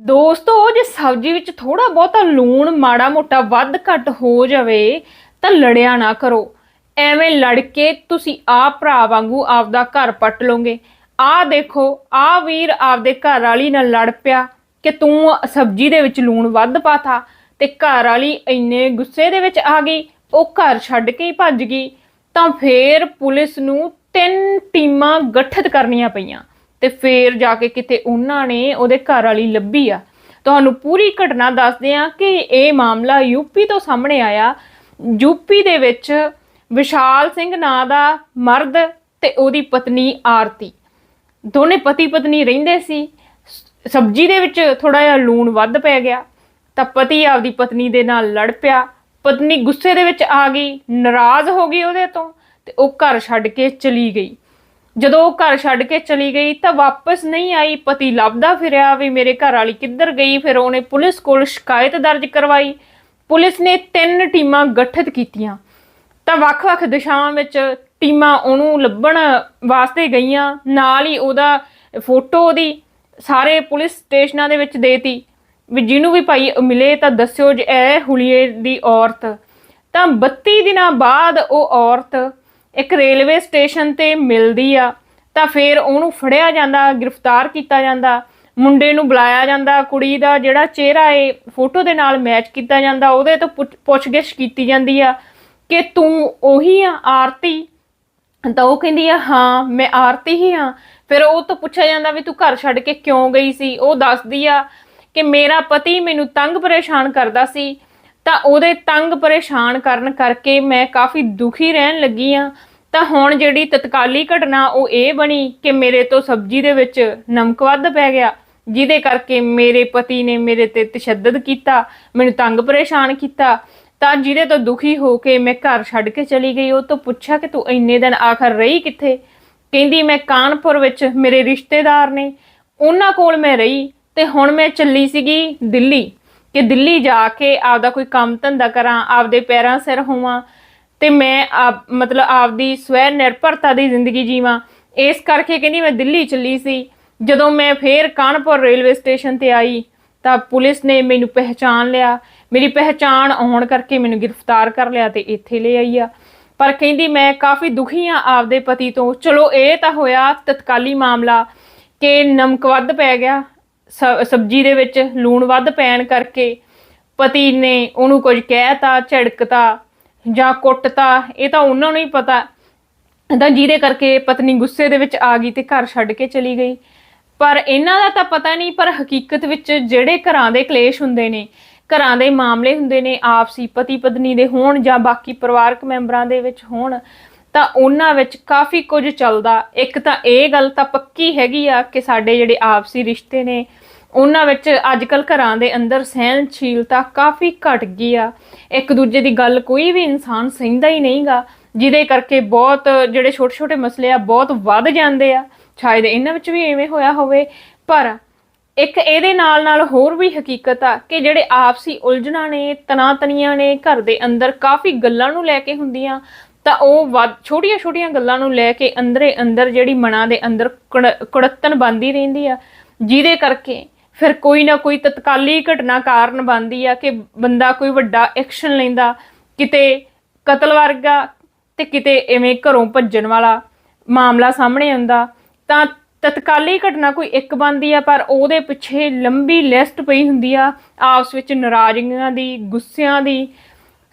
ਦੋਸਤੋ, ਜੇ ਸਬਜ਼ੀ ਵਿੱਚ ਥੋੜਾ ਬਹੁਤਾ ਲੂਣ ਮਾੜਾ ਮੋਟਾ ਵੱਧ ਘੱਟ ਹੋ ਜਾਵੇ, ਤਾਂ ਲੜਿਆ ਨਾ ਕਰੋ। ਐਵੇਂ ਲੜ ਕੇ ਤੁਸੀਂ ਆ ਭਰਾ ਵਾਂਗੂ ਆਪਦਾ ਘਰ ਪੱਟ ਲੋਗੇ ਆ ਦੇਖੋ ਆ ਵੀਰ ਆਪਦੇ ਘਰ ਵਾਲੀ ਨਾਲ ਲੜ ਪਿਆ ਕਿ ਤੂੰ ਸਬਜ਼ੀ ਦੇ ਵਿੱਚ ਲੂਣ ਵੱਧ ਪਾਤਾ ਤੇ ਘਰ ਵਾਲੀ ਇੰਨੇ ਗੁੱਸੇ ਦੇ ਵਿੱਚ ਆ ਗਈ, ਉਹ ਘਰ ਛੱਡ ਕੇ ਹੀ ਭੱਜ ਗਈ, ਤਾਂ ਫੇਰ ਪੁਲਿਸ ਨੂੰ ਤਿੰਨ ਟੀਮਾਂ ਗਠਿਤ ਕਰਨੀਆਂ ਪਈਆਂ। ਤੇ ਫੇਰ ਜਾ ਕੇ ਕਿਤੇ ਉਹਨਾਂ ਨੇ ਉਹਦੇ ਘਰ ਵਾਲੀ ਲੱਭੀ ਆ। ਤੁਹਾਨੂੰ ਪੂਰੀ ਘਟਨਾ ਦੱਸਦੇ ਆ ਕਿ ਇਹ ਮਾਮਲਾ ਯੂਪੀ ਤੋਂ ਸਾਹਮਣੇ ਆਇਆ। ਯੂਪੀ ਦੇ ਵਿੱਚ ਵਿਸ਼ਾਲ ਸਿੰਘ ਨਾਂ ਦਾ ਮਰਦ ਤੇ ਉਹਦੀ ਪਤਨੀ ਆਰਤੀ। ਦੋਨੇ ਪਤੀ ਪਤਨੀ ਰਹਿੰਦੇ ਸੀ। ਸਬਜ਼ੀ ਦੇ ਵਿੱਚ ਥੋੜਾ ਜਿਹਾ ਲੂਣ ਵੱਧ ਪੈ ਗਿਆ। ਤਾਂ ਪਤੀ ਆਪਦੀ ਪਤਨੀ ਦੇ ਨਾਲ ਲੜ ਪਿਆ। ਪਤਨੀ ਗੁੱਸੇ ਦੇ ਵਿੱਚ ਆ ਗਈ, ਨਾਰਾਜ਼ ਹੋ ਗਈ ਉਹਦੇ ਤੋਂ ਤੇ ਉਹ ਘਰ ਛੱਡ ਕੇ ਚਲੀ ਗਈ। ਜਦੋਂ ਉਹ ਘਰ ਛੱਡ ਕੇ ਚਲੀ ਗਈ ਤਾਂ ਵਾਪਸ ਨਹੀਂ ਆਈ। ਪਤੀ ਲੱਭਦਾ ਫਿਰਿਆ ਵੀ ਮੇਰੇ ਘਰ ਵਾਲੀ ਕਿੱਧਰ ਗਈ। ਫਿਰ ਉਹਨੇ ਪੁਲਿਸ ਕੋਲ ਸ਼ਿਕਾਇਤ ਦਰਜ ਕਰਵਾਈ। ਪੁਲਿਸ ਨੇ ਤਿੰਨ ਟੀਮਾਂ ਗਠਿਤ ਕੀਤੀਆਂ। ਤਾਂ ਵੱਖ-ਵੱਖ ਦਿਸ਼ਾਵਾਂ ਵਿੱਚ ਟੀਮਾਂ ਉਹਨੂੰ ਲੱਭਣ ਵਾਸਤੇ ਗਈਆਂ। ਨਾਲ ਹੀ ਉਹਦਾ ਫੋਟੋ ਉਹਦੀ ਸਾਰੇ ਪੁਲਿਸ ਸਟੇਸ਼ਨਾਂ ਦੇ ਵਿੱਚ ਦੇਤੀ ਵੀ ਜਿਹਨੂੰ ਵੀ ਭਾਈ ਮਿਲੇ ਤਾਂ ਦੱਸਿਓ ਜੇ ਇਹ ਹੁਲੀਏ ਦੀ ਔਰਤ। ਤਾਂ 32 ਦਿਨਾਂ ਬਾਅਦ ਉਹ ਔਰਤ ਇੱਕ ਰੇਲਵੇ ਸਟੇਸ਼ਨ ਤੇ ਮਿਲਦੀ ਆ, ਤਾਂ ਫਿਰ ਉਹਨੂੰ ਫੜਿਆ ਜਾਂਦਾ, ਗ੍ਰਿਫਤਾਰ ਕੀਤਾ ਜਾਂਦਾ, ਮੁੰਡੇ ਨੂੰ ਬੁਲਾਇਆ ਜਾਂਦਾ, ਕੁੜੀ ਦਾ ਜਿਹੜਾ ਚਿਹਰਾ ਏ, ਫੋਟੋ ਦੇ ਨਾਲ ਮੈਚ ਕੀਤਾ ਜਾਂਦਾ, ਉਹਦੇ ਤੋਂ ਪੁੱਛਗਿੱਛ ਕੀਤੀ ਜਾਂਦੀ ਆ ਕਿ ਤੂੰ ਉਹੀ ਆ ਆਰਤੀ? ਤਾਂ ਉਹ ਕਹਿੰਦੀ ਆ, ਹਾਂ, ਮੈਂ ਆਰਤੀ ਹੀ ਹਾਂ ਫਿਰ ਉਹ ਤੋਂ ਪੁੱਛਿਆ ਜਾਂਦਾ ਵੀ ਤੂੰ ਘਰ ਛੱਡ ਕੇ ਕਿਉਂ ਗਈ ਸੀ? ਉਹ ਦੱਸਦੀ ਆ ਕਿ ਮੇਰਾ ਪਤੀ ਮੈਨੂੰ ਤੰਗ ਪਰੇਸ਼ਾਨ ਕਰਦਾ ਸੀ। ਤਾਂ ਉਹਦੇ ਤੰਗ ਪਰੇਸ਼ਾਨ ਕਰਨ ਕਰਕੇ ਮੈਂ ਕਾਫੀ ਦੁਖੀ ਰਹਿਣ ਲੱਗੀ ਆ। ਤਾਂ ਹੁਣ ਜਿਹੜੀ ਤਤਕਾਲੀ ਘਟਨਾ ਉਹ ਇਹ ਬਣੀ ਕਿ ਮੇਰੇ ਤੋਂ ਸਬਜ਼ੀ ਦੇ ਵਿੱਚ ਨਮਕ ਵੱਧ ਪੈ ਗਿਆ, ਜਿਹਦੇ ਕਰਕੇ ਮੇਰੇ ਪਤੀ ਨੇ ਮੇਰੇ ਤੇ ਤਸ਼ੱਦਦ ਕੀਤਾ, ਮੈਨੂੰ ਤੰਗ ਪਰੇਸ਼ਾਨ ਕੀਤਾ। ਤਾਂ ਜਿਹਦੇ ਤੋਂ ਦੁਖੀ ਹੋ ਕੇ ਮੈਂ ਘਰ ਛੱਡ ਕੇ ਚਲੀ ਗਈ। ਉਹ ਤੋਂ ਪੁੱਛਿਆ ਕਿ ਤੂੰ ਇੰਨੇ ਦਿਨ ਆਖਰ ਰਹੀ ਕਿੱਥੇ? ਕਹਿੰਦੀ, ਮੈਂ ਕਾਨਪੁਰ ਵਿੱਚ ਮੇਰੇ ਰਿਸ਼ਤੇਦਾਰ ਨੇ, ਉਹਨਾਂ ਕੋਲ ਮੈਂ ਰਹੀ ਤੇ ਹੁਣ ਮੈਂ ਚੱਲੀ ਸੀਗੀ ਦਿੱਲੀ। ਕਿ ਦਿੱਲੀ ਜਾ ਕੇ ਆਪਦਾ ਕੋਈ ਕੰਮ ਧੰਦਾ ਕਰਾਂ, ਆਪਦੇ ਪੈਰਾਂ ਸਿਰ ਹੋਵਾਂ ਤੇ ਮੈਂ ਆਪ- ਮਤਲਬ ਆਪਦੀ ਸਵੈ ਨਿਰਭਰਤਾ ਦੀ ਜ਼ਿੰਦਗੀ ਜੀਵਾਂ। ਇਸ ਕਰਕੇ ਕਹਿੰਦੀ ਮੈਂ ਦਿੱਲੀ ਚੱਲੀ ਸੀ। ਜਦੋਂ ਮੈਂ ਫੇਰ ਕਾਨਪੁਰ ਰੇਲਵੇ ਸਟੇਸ਼ਨ ਤੇ ਆਈ, ਤਾਂ ਪੁਲਿਸ ਨੇ ਮੈਨੂੰ ਪਹਿਚਾਨ ਲਿਆ। ਮੇਰੀ ਪਹਿਚਾਨ ਆਉਣ ਕਰਕੇ ਮੈਨੂੰ ਗ੍ਰਿਫਤਾਰ ਕਰ ਲਿਆ ਤੇ ਇੱਥੇ ਲੈ ਆਈ ਆ। ਪਰ ਕਹਿੰਦੀ ਮੈਂ ਕਾਫੀ ਦੁਖੀ ਆ ਆਪਦੇ ਪਤੀ ਤੋਂ। ਚਲੋ ਇਹ ਤਾਂ ਹੋਇਆ ਤਤਕਾਲੀ ਮਾਮਲਾ ਕਿ ਨਮਕ ਵੱਧ ਪੈ ਗਿਆ। ਸਬਜ਼ੀ ਦੇ ਵਿੱਚ ਲੂਣ ਵੱਧ ਪੈਣ ਕਰਕੇ ਪਤੀ ਨੇ ਉਹਨੂੰ ਕੁਝ ਕਹਿਤਾ, ਝੜਕਤਾ ਜਾਂ ਕੁੱਟਤਾ, ਇਹ ਤਾਂ ਉਹਨਾਂ ਨੂੰ ਹੀ ਪਤਾ। ਤਾਂ ਜਿਹਦੇ ਕਰਕੇ ਪਤਨੀ ਗੁੱਸੇ ਦੇ ਵਿੱਚ ਆ ਗਈ ਤੇ ਘਰ ਛੱਡ ਕੇ ਚਲੀ ਗਈ। ਪਰ ਇਹਨਾਂ ਦਾ ਤਾਂ ਪਤਾ ਨਹੀਂ, ਪਰ ਹਕੀਕਤ ਵਿੱਚ ਜਿਹੜੇ ਘਰਾਂ ਦੇ ਕਲੇਸ਼ ਹੁੰਦੇ ਨੇ, ਘਰਾਂ ਦੇ ਮਾਮਲੇ ਹੁੰਦੇ ਨੇ, ਆਪਸੀ ਪਤੀ ਪਤਨੀ ਦੇ ਹੋਣ ਜਾਂ ਬਾਕੀ ਪਰਿਵਾਰਕ ਮੈਂਬਰਾਂ ਦੇ ਵਿੱਚ ਹੋਣ, ਤਾਂ ਉਹਨਾਂ ਵਿੱਚ ਕਾਫੀ ਕੁਝ ਚੱਲਦਾ। ਇੱਕ ਤਾਂ ਇਹ ਗੱਲ ਤਾਂ ਪੱਕੀ ਹੈਗੀ ਆ ਕਿ ਸਾਡੇ ਜਿਹੜੇ ਆਪਸੀ ਰਿਸ਼ਤੇ ਨੇ ਉਹਨਾਂ ਵਿੱਚ ਅੱਜਕੱਲ ਘਰਾਂ ਦੇ ਅੰਦਰ ਸਹਿਣਸ਼ੀਲਤਾ ਕਾਫੀ ਘਟ ਗਈ ਆ। ਇੱਕ ਦੂਜੇ ਦੀ ਗੱਲ ਕੋਈ ਵੀ ਇਨਸਾਨ ਸਹਿੰਦਾ ਹੀ ਨਹੀਂਗਾ, ਜਿਹਦੇ ਕਰਕੇ ਬਹੁਤ ਜਿਹੜੇ ਛੋਟੇ ਛੋਟੇ ਮਸਲੇ ਆ, ਬਹੁਤ ਵੱਧ ਜਾਂਦੇ ਆ। ਸ਼ਾਇਦ ਇਹਨਾਂ ਵਿੱਚ ਵੀ ਐਵੇਂ ਹੋਇਆ ਹੋਵੇ, ਪਰ ਇੱਕ ਇਹਦੇ ਨਾਲ ਨਾਲ ਹੋਰ ਵੀ ਹਕੀਕਤ ਆ ਕਿ ਜਿਹੜੇ ਆਪਸੀ ਉਲਝਣਾਂ ਨੇ ਤਨਾਤਨੀਆਂ ਨੇ ਘਰ ਦੇ ਅੰਦਰ ਕਾਫੀ ਗੱਲਾਂ ਨੂੰ ਲੈ ਕੇ ਹੁੰਦੀਆਂ, ਤਾਂ ਉਹ ਵੱਧ ਛੋਟੀਆਂ ਛੋਟੀਆਂ ਗੱਲਾਂ ਨੂੰ ਲੈ ਕੇ ਅੰਦਰੇ ਅੰਦਰ ਜਿਹੜੀ ਮਨਾਂ ਦੇ ਅੰਦਰ ਕੁੜ- ਕੁੜੱਤਣ ਬੰਦੀ ਰਹਿੰਦੀ ਆ, ਜਿਹਦੇ ਕਰਕੇ ਫਿਰ ਕੋਈ ਨਾ ਕੋਈ ਤਤਕਾਲੀ ਘਟਨਾ ਕਾਰਨ ਬਣਦੀ ਆ ਕਿ ਬੰਦਾ ਕੋਈ ਵੱਡਾ ਐਕਸ਼ਨ ਲੈਂਦਾ, ਕਿਤੇ ਕਤਲ ਵਰਗਾ ਤੇ ਕਿਤੇ ਐਵੇਂ ਘਰੋਂ ਭੱਜਣ ਵਾਲਾ ਮਾਮਲਾ ਸਾਹਮਣੇ ਆਉਂਦਾ, ਤਾਂ ਤਤਕਾਲੀ ਘਟਨਾ ਕੋਈ ਇੱਕ ਬਣਦੀ ਆ, ਪਰ ਉਹਦੇ ਪਿੱਛੇ ਲੰਬੀ ਲਿਸਟ ਪਈ ਹੁੰਦੀ ਆ, ਆਪਸ ਵਿੱਚ ਨਾਰਾਜ਼ਗੀਆਂ ਦੀ, ਗੁੱਸਿਆਂ ਦੀ।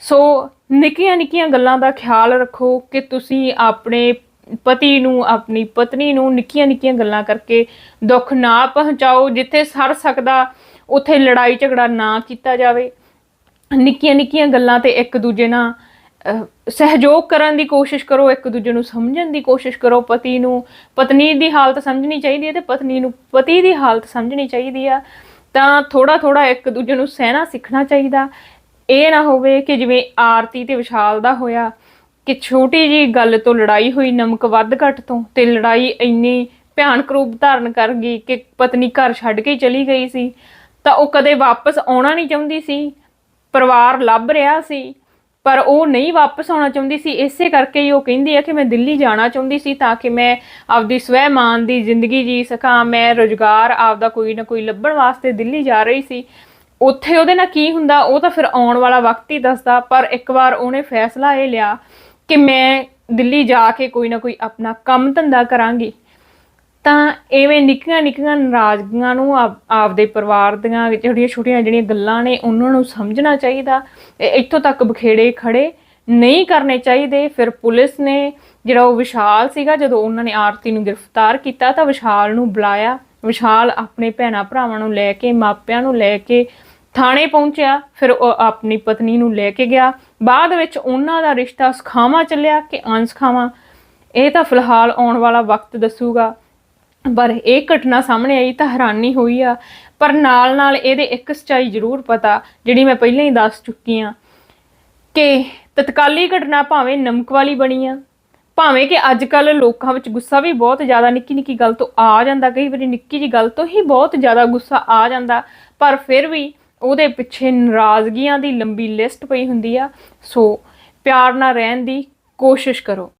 ਸੋ ਨਿੱਕੀਆਂ ਨਿੱਕੀਆਂ ਗੱਲਾਂ ਦਾ ਖਿਆਲ ਰੱਖੋ ਕਿ ਤੁਸੀਂ ਆਪਣੇ ਪਤੀ ਨੂੰ, ਆਪਣੀ ਪਤਨੀ ਨੂੰ ਨਿੱਕੀਆਂ ਨਿੱਕੀਆਂ ਗੱਲਾਂ ਕਰਕੇ ਦੁੱਖ ਨਾ ਪਹੁੰਚਾਓ, ਜਿੱਥੇ ਸਰ ਸਕਦਾ ਉੱਥੇ ਲੜਾਈ ਝਗੜਾ ਨਾ ਕੀਤਾ ਜਾਵੇ। ਨਿੱਕੀਆਂ ਨਿੱਕੀਆਂ ਗੱਲਾਂ ਤੇ ਇੱਕ ਦੂਜੇ ਨਾਲ ਸਹਿਯੋਗ ਕਰਨ ਦੀ ਕੋਸ਼ਿਸ਼ ਕਰੋ, ਇੱਕ ਦੂਜੇ ਨੂੰ ਸਮਝਣ ਦੀ ਕੋਸ਼ਿਸ਼ ਕਰੋ। ਪਤੀ ਨੂੰ, ਪਤਨੀ ਦੀ ਹਾਲਤ ਸਮਝਣੀ ਚਾਹੀਦੀ ਹੈ ਤੇ ਪਤਨੀ ਨੂੰ, ਪਤੀ ਦੀ ਹਾਲਤ ਸਮਝਣੀ ਚਾਹੀਦੀ ਆ। ਤਾਂ ਥੋੜਾ ਥੋੜਾ ਇੱਕ ਦੂਜੇ ਨੂੰ ਸਹਿਣਾ ਸਿੱਖਣਾ ਚਾਹੀਦਾ। ਇਹ ਨਾ ਹੋਵੇ ਕਿ ਜਿਵੇਂ ਆਰਤੀ ਤੇ ਵਿਸ਼ਾਲ ਦਾ ਹੋਇਆ ਕਿ ਛੋਟੀ ਜੀ ਗੱਲ ਤੋਂ ਲੜਾਈ ਹੋਈ ਨਮਕ ਵੱਧ ਘੱਟ ਤੋਂ ਤੇ ਲੜਾਈ ਇੰਨੀ ਭਿਆਨਕ ਰੂਪ ਧਾਰਨ ਕਰ ਗਈ ਕਿ ਪਤਨੀ ਘਰ ਛੱਡ ਕੇ ਚਲੀ ਗਈ ਸੀ, ਤਾਂ ਉਹ ਕਦੇ ਵਾਪਸ ਆਉਣਾ ਨਹੀਂ ਚਾਹੁੰਦੀ ਸੀ, ਪਰਿਵਾਰ ਲੱਭ ਰਿਹਾ ਸੀ, ਪਰ ਉਹ ਨਹੀਂ ਵਾਪਸ ਆਉਣਾ ਚਾਹੁੰਦੀ ਸੀ। ਇਸੇ ਕਰਕੇ ਹੀ ਉਹ ਕਹਿੰਦੀ ਹੈ ਕਿ ਮੈਂ ਦਿੱਲੀ ਜਾਣਾ ਚਾਹੁੰਦੀ ਸੀ ਤਾਂ ਕਿ ਮੈਂ ਆਪਦੀ ਸਵੈਮਾਨ ਦੀ ਜ਼ਿੰਦਗੀ ਜੀ ਸਕਾਂ, ਮੈਂ ਰੋਜ਼ਗਾਰ ਆਪਦਾ ਕੋਈ ਨਾ ਕੋਈ ਲੱਭਣ ਵਾਸਤੇ ਦਿੱਲੀ ਜਾ ਰਹੀ ਸੀ। ਉੱਥੇ ਉਹਦੇ ਨਾਲ ਕੀ ਹੁੰਦਾ, ਉਹ ਤਾਂ ਫਿਰ ਆਉਣ ਵਾਲਾ ਵਕਤ ਹੀ ਦੱਸਦਾ, ਪਰ ਇੱਕ ਵਾਰ ਉਹਨੇ ਫੈਸਲਾ ਇਹ ਲਿਆ ਕਿ ਮੈਂ ਦਿੱਲੀ ਜਾ ਕੇ ਕੋਈ ਨਾ ਕੋਈ ਆਪਣਾ ਕੰਮ ਧੰਦਾ ਕਰਾਂਗੀ, ਤਾਂ ਐਵੇਂ ਨਿੱਕੀਆਂ ਨਿੱਕੀਆਂ ਨਾਰਾਜ਼ਗੀਆਂ ਨੂੰ ਆਪ- ਆਪਦੇ ਪਰਿਵਾਰ ਦੀਆਂ ਜਿਹੜੀਆਂ ਛੋਟੀਆਂ ਜਿਹੜੀਆਂ ਗੱਲਾਂ ਨੇ, ਉਹਨਾਂ ਨੂੰ ਸਮਝਣਾ ਚਾਹੀਦਾ। ਤੇ ਇੱਥੋਂ ਤੱਕ ਬਖੇੜੇ ਖੜੇ ਨਹੀਂ ਕਰਨੇ ਚਾਹੀਦੇ। ਫਿਰ ਪੁਲਿਸ ਨੇ ਜਿਹੜਾ ਉਹ ਵਿਸ਼ਾਲ ਸੀਗਾ, ਜਦੋਂ ਉਹਨਾਂ ਨੇ ਆਰਤੀ ਨੂੰ ਗ੍ਰਿਫਤਾਰ ਕੀਤਾ, ਤਾਂ ਵਿਸ਼ਾਲ ਨੂੰ ਬੁਲਾਇਆ। ਵਿਸ਼ਾਲ ਆਪਣੇ ਭੈਣਾ ਭਰਾਵਾਂ ਨੂੰ ਲੈ ਕੇ, ਮਾਪਿਆਂ ਨੂੰ ਲੈ ਕੇ ਥਾਣੇ ਪਹੁੰਚਿਆ, ਫਿਰ ਉਹ ਆਪਣੀ ਪਤਨੀ ਨੂੰ ਲੈ ਕੇ ਗਿਆ। ਬਾਅਦ ਵਿੱਚ ਉਹਨਾਂ ਦਾ ਰਿਸ਼ਤਾ ਸੁਖਾਵਾਂ ਚੱਲਿਆ ਕਿ ਅਣਸੁਖਾਵਾਂ ਇਹ ਤਾਂ ਫਿਲਹਾਲ ਆਉਣ ਵਾਲਾ ਵਕਤ ਦੱਸੂਗਾ। ਪਰ ਇਹ ਘਟਨਾ ਸਾਹਮਣੇ ਆਈ ਤਾਂ ਹੈਰਾਨੀ ਹੋਈ ਆ। ਪਰ ਨਾਲ ਨਾਲ ਇਹਦੇ ਇੱਕ ਸੱਚਾਈ ਜ਼ਰੂਰ ਪਤਾ, ਜਿਹੜੀ ਮੈਂ ਪਹਿਲਾਂ ਹੀ ਦੱਸ ਚੁੱਕੀ ਆ, ਕਿ ਤਤਕਾਲੀ ਘਟਨਾ ਭਾਵੇਂ ਨਮਕ ਵਾਲੀ ਬਣੀ ਆ, ਭਾਵੇਂ ਕਿ ਅੱਜ ਕੱਲ ਲੋਕਾਂ ਵਿੱਚ ਗੁੱਸਾ ਵੀ ਬਹੁਤ ਜ਼ਿਆਦਾ ਨਿੱਕੀ ਨਿੱਕੀ ਗੱਲ ਤੋਂ ਆ ਜਾਂਦਾ, ਕਈ ਵਾਰੀ ਨਿੱਕੀ ਜੀ ਗੱਲ ਤੋਂ ਹੀ ਬਹੁਤ ਜ਼ਿਆਦਾ ਗੁੱਸਾ ਆ ਜਾਂਦਾ, ਪਰ ਫਿਰ ਵੀ ਉਹਦੇ ਪਿੱਛੇ ਨਾਰਾਜ਼ਗੀਆਂ ਦੀ ਲੰਬੀ ਲਿਸਟ ਪਈ ਹੁੰਦੀ ਆ। ਸੋ ਪਿਆਰ ਨਾਲ ਰਹਿਣ ਦੀ ਕੋਸ਼ਿਸ਼ ਕਰੋ।